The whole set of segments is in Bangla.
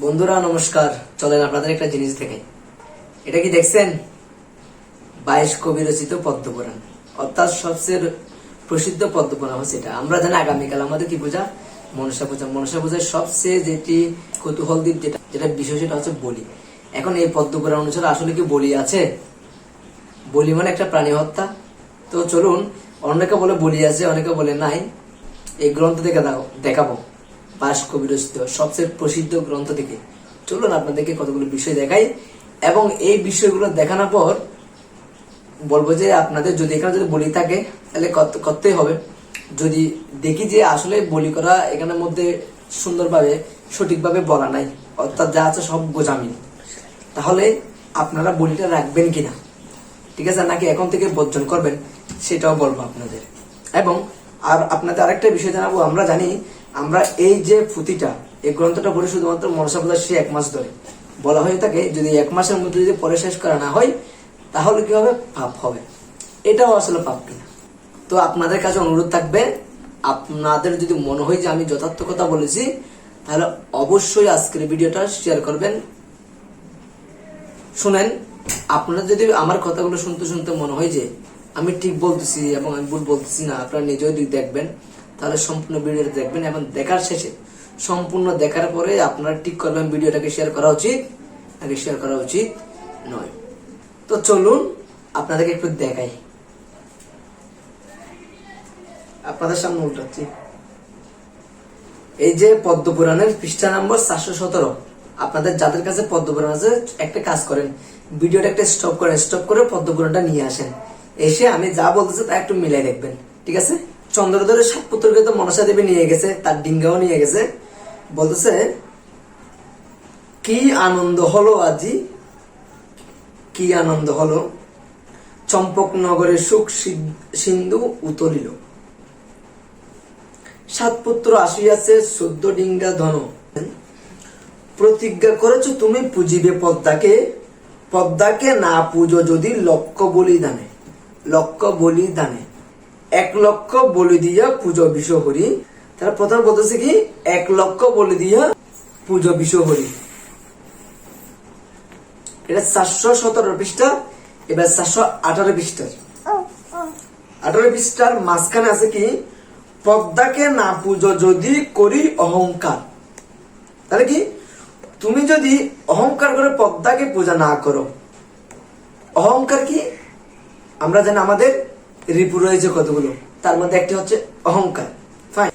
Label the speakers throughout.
Speaker 1: বন্ধুরা, নমস্কার। চলেন আপনাদের একটা জিনিস দেখে। এটা কি দেখছেন? বাইশ কবি রচিত পদ্মপুরাণ। অর্থাৎ সবচেয়ে প্রসিদ্ধ পদ্মপুরাণ হচ্ছে এটা। আমরা জানি আগামীকাল আমাদের কি পূজা? মনসা পূজা। মনসা পূজার সবচেয়ে যেটি কৌতূহল দ্বীপ যেটা যেটা বিষয় সেটা হচ্ছে বলি। এখন এই পদ্মপুরাণ অনুসারে আসলে কি বলি আছে? বলি মানে একটা প্রাণী হত্যা। তো চলুন, অনেকে বলে বলি আছে, অনেকে বলে নাই। এই গ্রন্থ থেকে দেখাবো। বাস কবি রচিত সবচেয়ে প্রসিদ্ধ গ্রন্থ থেকে। চলুন আপনাদেরকে কতগুলো বিষয় দেখাই এবং এই বিষয়গুলো দেখানোর পর বলব যে আপনাদের যদি এখানে যদি বলি থাকে, তাহলে করতেই হবে। যদি দেখি যে আসলে বলি করা এখানের মধ্যে সুন্দরভাবে, সঠিকভাবে বলা নাই, অর্থাৎ যা আছে সব গোজামি তাহলে আপনারা বলিটা রাখবেন কিনা? ঠিক আছে, নাকি এখন থেকে বর্জন করবেন, সেটাও বলব আপনাদের। এবং আর আপনাদের আরেকটা বিষয় জানাব, আমরা জানি আমরা এই যে ফুতিটা এই গ্রন্থটা পড়ে শুধুমাত্র মনসা পূজা সে এক মাস ধরে। বলা হয়ে থাকে, যদি এক মাসের মধ্যে যদি পরে শেষ করা না হয়, তাহলে কি হবে? পাপ হবে। এটাও আসলে পাপ কিনা? তো আপনাদের কাছে অনুরোধ থাকবে, আপনাদের যদি মনে হয় যে আমি যথার্থ কথা বলেছি, তাহলে অবশ্যই আজকের ভিডিওটা শেয়ার করবেন। শুনেন আপনারা যদি আমার কথাগুলো শুনতে শুনতে মনে হয় যে, আমি ঠিক বলতেছি এবং আমি ভুল বলতেছি না, আপনারা নিজেও দেখবেন তাহলে সম্পূর্ণ ভিডিওটা দেখবেন এবং দেখার শেষে সম্পূর্ণ দেখার পরে আপনারা ঠিক করবেন ভিডিওটাকে শেয়ার করা উচিত নাকি শেয়ার করা উচিত নয়। তো চলুন আপনাদেরকে একটু দেখাই। আপনাদের সামনে উল্টাচ্ছি। এই যে পদ্মপুরাণের পৃষ্ঠা নম্বর চারশো সতেরো, আপনাদের যাদের কাছে পদ্মপুরাণ আছে, একটা কাজ করেন, ভিডিওটা একটা স্টপ করেন স্টপ করে পদ্মপুরাণটা নিয়ে আসেন। এসে আমি যা বলতেছি তা একটু মিলাই দেখবেন, ঠিক আছে? চন্দ্রধরের সাত পুত্রকে তো মনসা দেবী নিয়ে গেছে, তার ডিঙ্গাও নিয়ে গেছে। বলতেছে, কি আনন্দ হলো আজি? কি আনন্দ হলো? চম্পকনগরের সুখ সিন্ধু উতলিল। সাত পুত্র আসিয়াছে, চোদ্দ ডিঙ্গা ধন। প্রতিজ্ঞা করেছ তুমি পুজিবে পদ্মাকে? পদ্মাকে না পুজো যদি লক্ষ বলিদানে লক্ষ বলিদানে এক লক্ষ বলি দিয়া পুজো বিষ হরি তারা প্রথম বলতেছে কি? এক লক্ষ বলি দিয়া পুজো বিষ হরি এটা চারশো সতেরো পৃষ্ঠা, এবার চারশো আঠারো পৃষ্ঠার। আঠারো পৃষ্ঠার মাঝখানে আছে কি? পদ্মাকে না পুজো যদি করি অহংকার। তাহলে কি? তুমি যদি অহংকার করে পদ্মাকে পূজা না করো, অহংকার কি? আমরা জানি আমাদের রিপু রয়েছে কতগুলো, তার মধ্যে একটি হচ্ছে অহংকার। ফাইন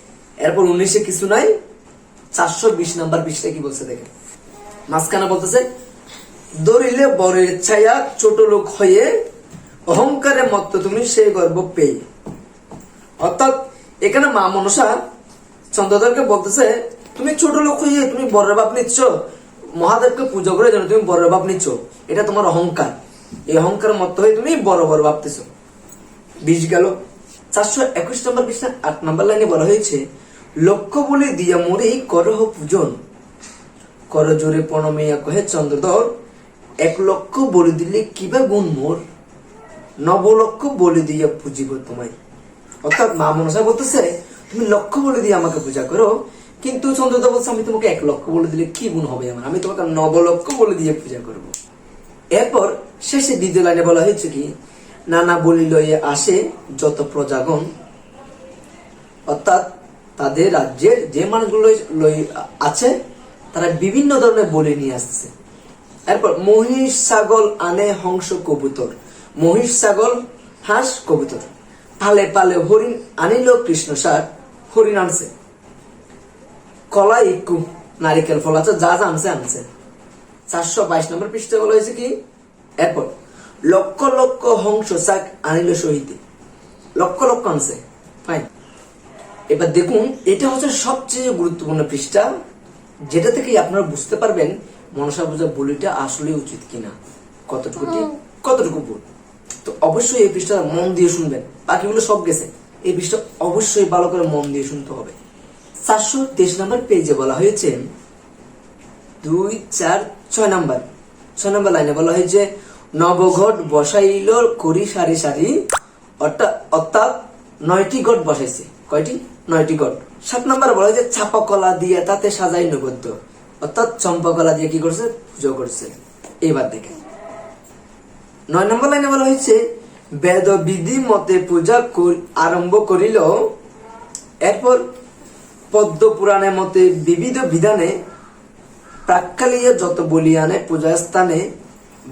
Speaker 1: এরপর উনিশে কিছু নাই, চারশো বিশ নাম্বার বিশটা কি বলছে দেখেন। মাঝখানে বলতেছে, দরিলে বরের ছায়া ছোট লোক হয়ে অহংকারে মত্ত তুমি সেই গর্ব পেয়ে। অর্থাৎ এখানে মা মনসা চন্দ্রধরকে বলতেছে, তুমি ছোট লোক হয়ে তুমি বড় বাপ নিচ্ছ, মহাদেবকে পুজো করে যেন তুমি বড় বাপ নিচ্ছ। এটা তোমার অহংকার। এই অহংকার মত হয়ে তুমি বড় বড় ভাবতেছ। বিষ গেল। চারশো একুশ নম্বর পৃষ্ঠা আট নম্বর লাইনে বলা হয়েছে লক্ষ্য বলে দিয়া মরেই করহ পূজন। কর জোরে প্রণমিয়া কহে চন্দ্রধর, এক লক্ষ বলে দিলে কিবা গুণ মোর? নব লক্ষ বলে দিয়া পুজিব তোমায়। অর্থাৎ মা মনসা বলতেছে, তুমি লক্ষ বলে দিয়ে আমাকে পূজা করো, কিন্তু চন্দ্রদা বলছে, আমি তোমাকে এক লক্ষ বলে দিলে কি গুণ হবে আমার? আমি তোমাকে নব লক্ষ বলে দিয়ে পূজা করব। এরপর শেষে দ্বিতীয় লাইনে বলা হয়েছে কি নানা বলি লয়ে আসে যত প্রজাগণ। অর্থাৎ তাদের রাজ্যের যে মানুষগুলো আছে, তারা বিভিন্ন ধরনের বলি নিয়ে আসছে। এরপর মহিষ, ছাগল, আনে, হংস, কবুতর। মহিষ, ছাগল, হাঁস, কবুতর। পালে পালে হরিণ আনিল, কৃষ্ণ সার হরিণ আনছে। কলা ইকু নারিকেল ফল আছে, যা যা আনছে আনছে। চারশো বাইশ নম্বর পৃষ্ঠে বলা হয়েছে কি? এরপর লক্ষ লক্ষ হংস শাক আনিল শহীদে। লক্ষ লক্ষ আনছে। ফাইন এবার দেখুন এটা হচ্ছে সবচেয়ে গুরুত্বপূর্ণ পৃষ্ঠা যেটা থেকে আপনারা বুঝতে পারবেন মনসা পূজা বলিটা আসলে উচিত কিনা। কতটুকু ঠিক কতটুকু ভুল? তো অবশ্যই এই পৃষ্ঠা মন দিয়ে শুনবেন। বাকিগুলো সব গেছে। এই পৃষ্ঠা অবশ্যই ভালো করে মন দিয়ে শুনতে হবে। চারশো তেইশ নম্বর পেজে বলা হয়েছে দুই চার ছয় নাম্বার। ছয় নাম্বার লাইনে বলা হয়েছে নবঘট বসাইল করি সারি সারি অর্থাৎ নয়টি ঘট বসাইছে। কয়টি? নয়টি ঘট। সাত নাম্বার বলা হয়েছে ছাপা কলা দিয়ে তাতে সাজাই নৈবেদ্য। অর্থাৎ চম্পকলা দিয়ে কি করছে? পুজো করছে। এবার দেখেন। নয় নম্বর লাইনে বলা হয়েছে বেদ বিধি মতে পূজা আরম্ভ করিল। এরপর পদ্ম পুরাণের মতে বিবিধ বিধানে প্রাক্কালীয় যত বলিয়ানে পূজা স্থানে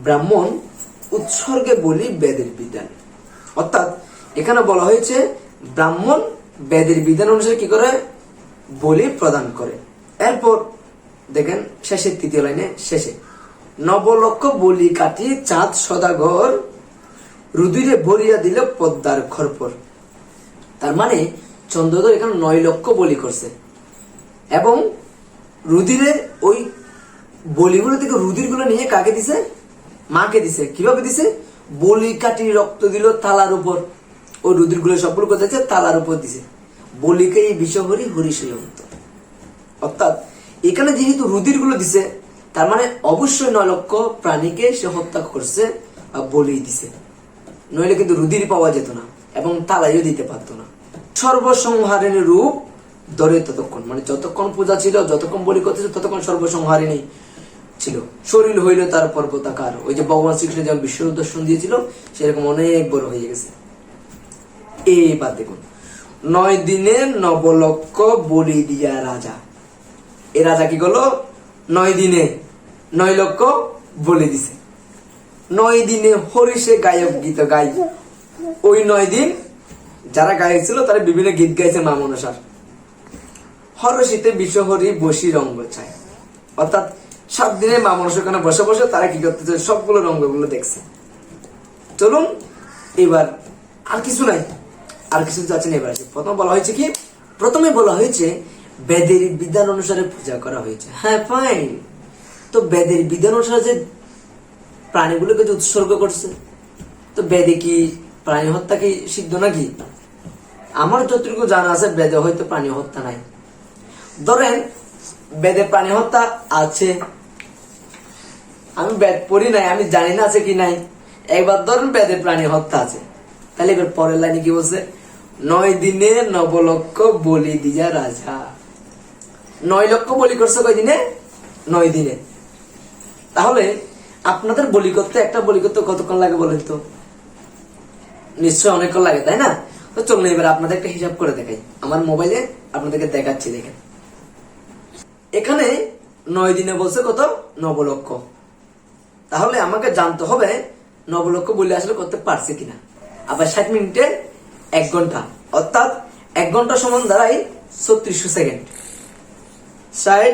Speaker 1: ব্রাহ্মণ উৎসর্গে বলি বেদের বিধান। অর্থাৎ এখানে বলা হয়েছে, ব্রাহ্মণ বেদের বিধান অনুসারে কি করে? বলি প্রদান করে। এরপর দেখেন শেষের তৃতীয় লাইনে, শেষে, নবলক্ষ বলি কাটি চাঁদ সদাগর রুদিরে ভরিয়া দিল পদ্মার খরপর তার মানে চন্দ্রধর এখানে নয় লক্ষ বলি করছে। এবং রুদিরের ওই বলিগুলো থেকে রুদিরগুলো নিয়ে কাকে দিছে? মাকে দিছে। কীভাবে দিছে? বলি কাটি রক্ত দিল তালার উপর। ওই রুদিরগুলো সবগুলো কোথায় তালার উপর দিছে। বলিকে এই বিষহরি হরি অন্ত অর্থাৎ, এখানে যেহেতু রুদিরগুলো দিছে, তার মানে অবশ্যই নয় লক্ষ প্রাণীকে সে হত্যা করছে বলি দিছে। নইলে কিন্তু রুদির পাওয়া যেত না এবং তালাইও দিতে পারতো না। সর্বসংহারিণী রূপ ধরে ততক্ষণ। মানে যতক্ষণ পূজা ছিল, যতক্ষণ বলি করতেছে ততক্ষণ সর্বসংহারিণী ছিল। শরীর হইল তার পর্বতাকার। ওই যে ভগবান শ্রীকৃষ্ণ যেমন বিশ্ব দর্শন দিয়েছিল, সেরকম অনেক বড় হয়ে গেছে। এইবার দেখুন, নয় দিনে নবলক্ষ বলি দিয়া রাজা। এ রাজা কি করল? নয় দিনে নয় লক্ষ বলি দিছে। নয় দিনে হরিষে গায়ক গীত গাই ওই নয় দিন যারা গায়ক ছিল তারা বিভিন্ন গীত গাইছে মা মনসার। হরশীতে বিশ্বহরি বসি রঙ্গ চায় অর্থাৎ সাত দিনে মা মনসার ওখানে বসে বসে তারা কি করতেছে? সবগুলো রঙ্গগুলো দেখছে। চলুন, এবার আর কিছু নাই। আর কিছু যাচ্ছে না এবার। প্রথম বলা হয়েছে কি? প্রথমে বলা হয়েছে, বেদের বিধান অনুসারে পূজা করা হয়েছে। হ্যাঁ ফাইন তো বেদের বিধান অনুসারে যে প্রাণীগুলোকে যে উৎসর্গ করছে, তো বেদে কি প্রাণী হত্যা কি সিদ্ধ নাকি? আমার যতটুকু জানা আছে, বেদে হয়তো প্রাণী হত্যা নাই। ধরেন, বেদে প্রাণী হত্যা আছে আমি বেদ পড়ি নাই, আমি জানি না আছে কি নাই। একবার ধরুন বেদে প্রাণী হত্যা আছে। তাহলে এবার পরের লাইনে কি বলছে? নয় দিনে নবলক্ষ বলি দিয়া রাজা। নয় লক্ষ বলি করছে কয় দিনে? নয় দিনে। তাহলে আপনাদের বলি করতে, একটা বলি করতে কতক্ষণ লাগে বলেন তো? নিশ্চয় অনেকক্ষণ লাগে, তাই না? তো চলুন এবার আপনাদের একটা হিসাব করে দেখাই। আমার মোবাইলে আপনাদেরকে দেখাচ্ছি, দেখেন। এখানে নয় দিনে বলছে কত? নবলক্ষ। তাহলে আমাকে জানতে হবে নবলক্ষ বলে আসলে করতে পারছে কিনা। আবার ষাট মিনিটে এক ঘণ্টা, অর্থাৎ এক ঘণ্টা সমান দাঁড়াই ছত্রিশশো সেকেন্ড। ষাট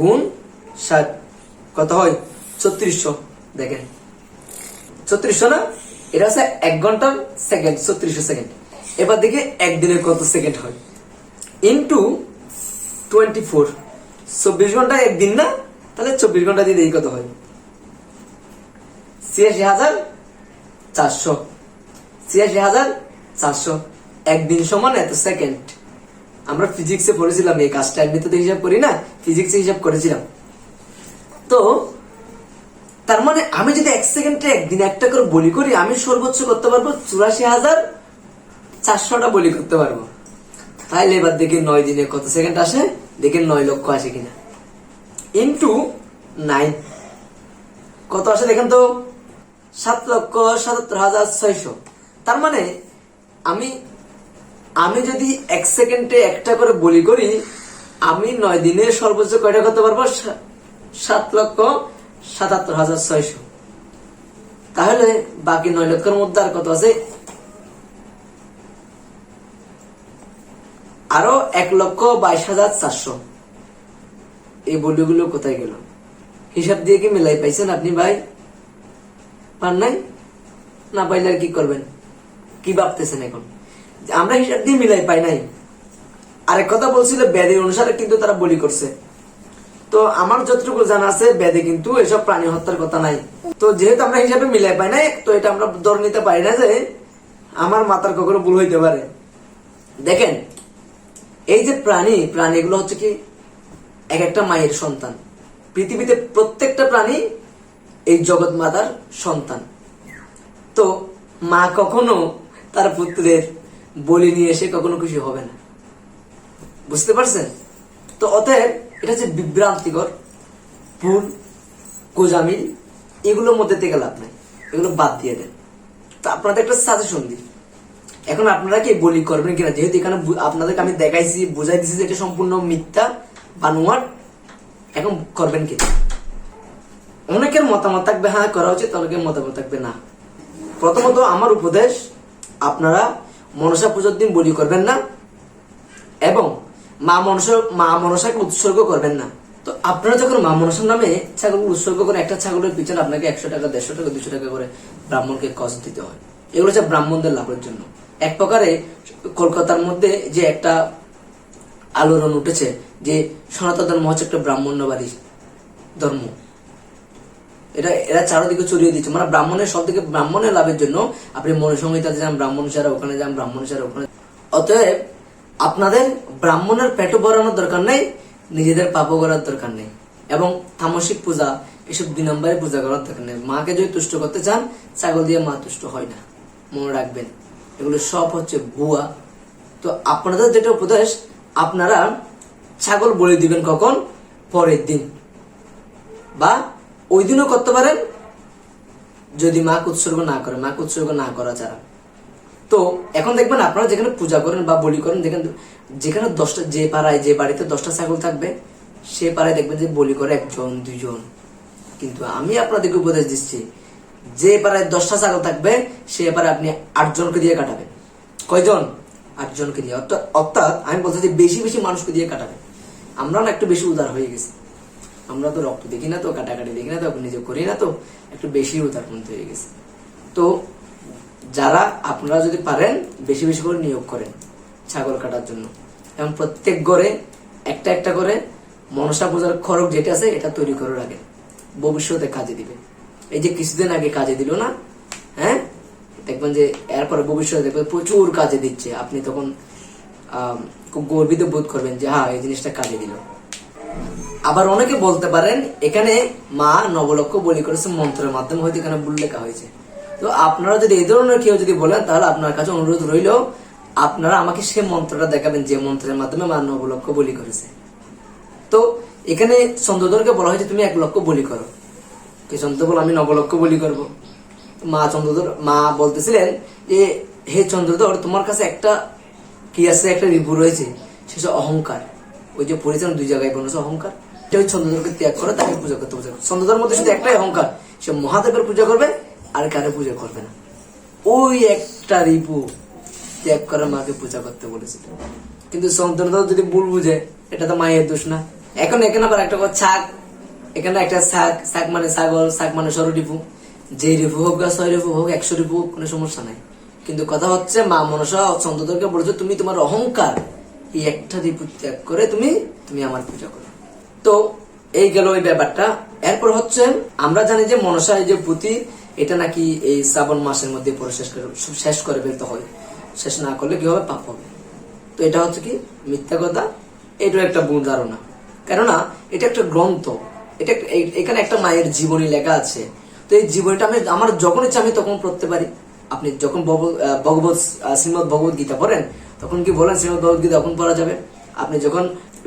Speaker 1: গুণ ষাট, কত হয়? ছত্রিশশো, দেখেন। ছত্রিশশো না? এটা হচ্ছে এক ঘণ্টার সেকেন্ড, ছত্রিশশো সেকেন্ড। এবার দেখি একদিনে কত সেকেন্ড হয়। ইন্টু টোয়েন্টি ফোর চব্বিশ ঘণ্টা একদিন না? তাহলে চব্বিশ ঘণ্টা দিয়ে দেখি কত হয়? ছিয়াশি হাজার চারশো। ছিয়াশি হাজার চারশো। একদিন সমান এত সেকেন্ড আমরা ফিজিক্সে পড়েছিলাম, এই কাজটা এমনিতে তো হিসাব করি না ফিজিক্সে হিসাব করেছিলাম। তো, তার মানে আমি যদি এক সেকেন্ডে একদিন একটা করে বলি করি, আমি সর্বোচ্চ করতে পারব চুরাশি হাজার চারশোটা বলি করতে পারব। তাহলে এবার দেখি নয় দিনে কত সেকেন্ড আসে? দেখি নয় লক্ষ আসে কিনা। ইন্টু নাইন কত আসে দেখেন তো? সাত লক্ষ সাতাত্তর হাজার ছয়শো। তার মানে আমি আমি যদি এক সেকেন্ডে একটা করে বলি করি, আমি নয় দিনে সর্বোচ্চ কয়টা করতে পারব? সাত লক্ষ সাতাত্তর হাজার ছয়শো। তাহলে বাকি নয় লক্ষের মধ্যে আর কত আছে? আরও এক লক্ষ বাইশ হাজার চারশো। এই বলিগুলো কোথায় গেল? হিসাব দিয়ে কি মেলাই পাইছেন আপনি ভাই? পান নাই, না পাইলে আর কি করবেন? কি ভাবতেছেন এখন? আমরা হিসাব দিয়ে মিলাই পাই নাই। আরেক কথা বলছিল বেদের অনুসারে কিন্তু তারা বলি করছে। তো আমার যতটুকু জানা আছে বেদে কিন্তু এসব প্রাণী হত্যার কথা নাই। তো যেহেতু আমরা হিসাবে মিলাই পাই নাই, তো এটা আমরা ধরে নিতে পারি না যে আমার মাথার কখনো ভুল হইতে পারে। দেখেন, এই যে প্রাণী, প্রাণীগুলো হচ্ছে কি, এক একটা মায়ের সন্তান। পৃথিবীতে প্রত্যেকটা প্রাণী এই জগৎ মাতার সন্তান। তো মা কখনো তার পুত্রের বলি নিয়ে এসে কখনো খুশি হবে না। বুঝতে পারছেন? তো অতএব এটা হচ্ছে বিভ্রান্তিকর, ভুল গোজামিল এগুলোর মধ্যে থেকে লাভ নাই। এগুলো বাদ দিয়ে দেন। তো আপনাদের একটা সাজেশন দিই। এখন আপনারা কি বলি করবেন কিনা? যেহেতু এখানে আপনাদেরকে আমি দেখাইছি, বুঝাই দিছি যে এটা সম্পূর্ণ মিথ্যা বানোয়ার এখন করবেন কিনা অনেকের মতামত থাকবে হ্যাঁ করা উচিত, অনেকের মতামত থাকবে না। প্রথমত আমার উপদেশ, আপনারা মনসা পুজোর দিন বলি করবেন না এবং মা মনসা, মা মনসাকে উৎসর্গ করবেন না। তো আপনারা যখন মা মনসার নামে ছাগল উৎসর্গ করে একটা ছাগলের পিছনে আপনাকে একশো টাকা, দেড়শো টাকা, দুশো টাকা করে ব্রাহ্মণকে কষ্ট দিতে হয়। এগুলো হচ্ছে ব্রাহ্মণদের লাভের জন্য। এক প্রকারে কলকাতার মধ্যে যে একটা আলোড়ন উঠেছে যে সনাতন ধর্ম হচ্ছে একটা ব্রাহ্মণ্যবাদী ধর্ম। এটা এরা চারোদিকে ছড়িয়ে দিচ্ছে। মানে ব্রাহ্মণের সব থেকে ব্রাহ্মণের লাভের জন্য আপনি মনুসংহিতাতে যান, ব্রাহ্মণ সারা ওখানে যান, ব্রাহ্মণ সারা ওখানে অতএব আপনাদের ব্রাহ্মণের পেট ভরানোর দরকার নেই, নিজেদের পাপ করার দরকার নেই। এবং তামসিক পূজা, এসব দুই নম্বরে পূজা করার দরকার নেই। মাকে যদি তুষ্ট করতে চান, ছাগল দিয়ে মা তুষ্ট হয় না। মনে রাখবেন, এগুলো সব হচ্ছে ভুয়া। তো আপনাদের যেটা উপদেশ, আপনারা ছাগল বলে দিবেন কখন? পরের দিন। বা ওই দিনও করতে পারেন, যদি মাকে উৎসর্গ না করে, মাকে উৎসর্গ না করা ছাড়া। তো এখন দেখবেন আপনারা যেখানে পূজা করেন বা বলি করেন, যেখানে যেখানে দশটা যে পাড়ায়, যে বাড়িতে দশটা ছাগল থাকবে, সে পাড়ায় দেখবেন যে বলি করে একজন, দুইজন। কিন্তু আমি আপনাদেরকে উপদেশ দিচ্ছি, যে পাড়ায় দশটা ছাগল থাকবে, সে পাড়ায় আপনি আটজনকে দিয়ে কাটাবেন। কয়জন? আটজনকে দিয়ে। অর্থাৎ অর্থাৎ আমি চাই বেশি বেশি মানুষকে দিয়ে কাটাবেন। আমরা না একটু বেশি উদার হয়ে গেছি। আমরা তো রক্ত দেখি না তো, কাটাকাটি দেখি না তো নিজে করি না তো, একটু বেশি উদারপন্থ হয়ে গেছে। তো যারা আপনারা যদি পারেন, বেশি বেশি করে নিয়োগ করেন ছাগল কাটার জন্য। এবং প্রত্যেক ঘরে একটা একটা করে মনসা পূজার খরচ যেটা আছে, এটা তৈরি করে রাখেন ভবিষ্যতে কাজে দিবে। এই যে কিছুদিন আগে কাজে দিল না হ্যাঁ? দেখবেন যে এরপরে ভবিষ্যতে দেখবেন প্রচুর কাজে দিচ্ছে। আপনি তখন খুব গর্বিত বোধ করবেন যে হ্যাঁ এই জিনিসটা কাজে দিল। আবার অনেকে বলতে পারেন, এখানে মা নবলক্ষ বলি করেছে মন্ত্রের মাধ্যমে, হয়তো এখানে ভুল লেখা হয়েছে। তো আপনারা যদি এই ধরনের কেউ যদি বলেন, তাহলে আপনার কাছে অনুরোধ রইল, আপনারা আমাকে সে মন্ত্রটা দেখাবেন, যে মন্ত্রের মাধ্যমে মা নবলক্ষ বলি করেছে। তো এখানে চন্দ্রধরকে বলা হয়েছে, তুমি এক লক্ষ বলি করো। কে চন্দ্র বল আমি নবলক্ষ বলি করব। মা চন্দ্রধর মা বলতেছিলেন যে, হে চন্দ্রধর তোমার কাছে একটা কি আছে, একটা রিভু রয়েছে সেটা অহংকার। ওই যে পরিচালন দুই জায়গায় বলেছে অহংকার। এটা ওই চন্দ্রধরকে ত্যাগ করে, তাকে পূজা করতে পূজা করবে চন্দ্রধর মধ্যে শুধু একটাই অহংকার, সে মহাদেবের পূজা করবে, আর কারে পূজা করবে না। ওই একটা রিপু ত্যাগ করে মাকে পূজা করতে বলেছিল। কিন্তু চন্দ্রধর যদি ভুল বুঝে, এটা তো মায়ের দোষ না। এখন এখানে আবার একটা কথা ছাগ এখানে একটা শাক শাক মানে ছাগল, শাক মানে সরু রিপু। যে রিপু হোক বা ছয় রিপু হোক, একশো রিপু হোক, কোনো সমস্যা নাই। কিন্তু কথা হচ্ছে, মা মনসা চন্দ্রধরকে বলেছ, তুমি তোমার অহংকার এই একটা রিপু ত্যাগ করে তুমি তুমি আমার পূজা করো। তো এই গেল ওই ব্যাপারটা। এরপর হচ্ছে, আমরা জানি যে মনসা এই যে পুঁতি, এটা নাকি এই শ্রাবণ মাসের মধ্যে পরে শেষ করে শেষ করে ফেলতে হয়। শেষ না করলে কি হবে? পাপ হবে। তো এটা হচ্ছে কি? মিথ্যা কথা। এটাও একটা ভুল ধারণা। কেননা, এটা একটা গ্রন্থ। এটা এখানে একটা মায়ের জীবনী লেখা আছে। তো এই জীবনীটা আমি আমার যখন ইচ্ছা আমি তখন পড়তে পারি। আপনি যখন ভগবত শ্রীমদ ভগবত গীতা পড়েন তখন কি বলেন শ্রীমদ ভগবত গীতা তখন পড়া যাবে? আপনি যখন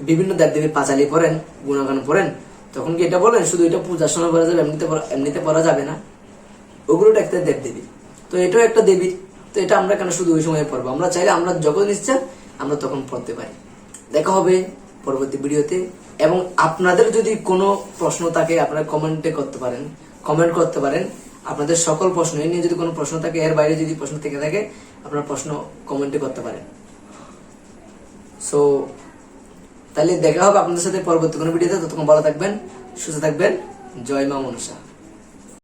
Speaker 1: বিভিন্ন দেবদেবীর পাঁচালি পড়েন, গুণগান পড়েন, তখন কি এটা বলেন, শুধু এটা পূজার সময় পড়া যাবে, এমনিতে এমনিতে পড়া যাবে না? ওগুলো একটা দেবদেবী তো এটাও একটা দেবী। তো এটা আমরা কেন শুধু ওই সময় পড়ব? আমরা চাইলে আমরা যখন ইচ্ছা, আমরা তখন পড়তে পারি। দেখা হবে পরবর্তী ভিডিওতে। এবং আপনাদের যদি কোনো প্রশ্ন থাকে, আপনারা কমেন্টে করতে পারেন, কমেন্ট করতে পারেন। আপনাদের সকল প্রশ্ন নিয়ে যদি কোনো প্রশ্ন থাকে, এর বাইরে যদি প্রশ্ন থেকে থাকে, আপনারা প্রশ্ন কমেন্টে করতে পারেন। সো তাহলে দেখা হবে আপনাদের সাথে পরবর্তী কোনো ভিডিওতে ততক্ষণ ভালো থাকবেন, সুস্থ থাকবেন। জয় মা মনসা।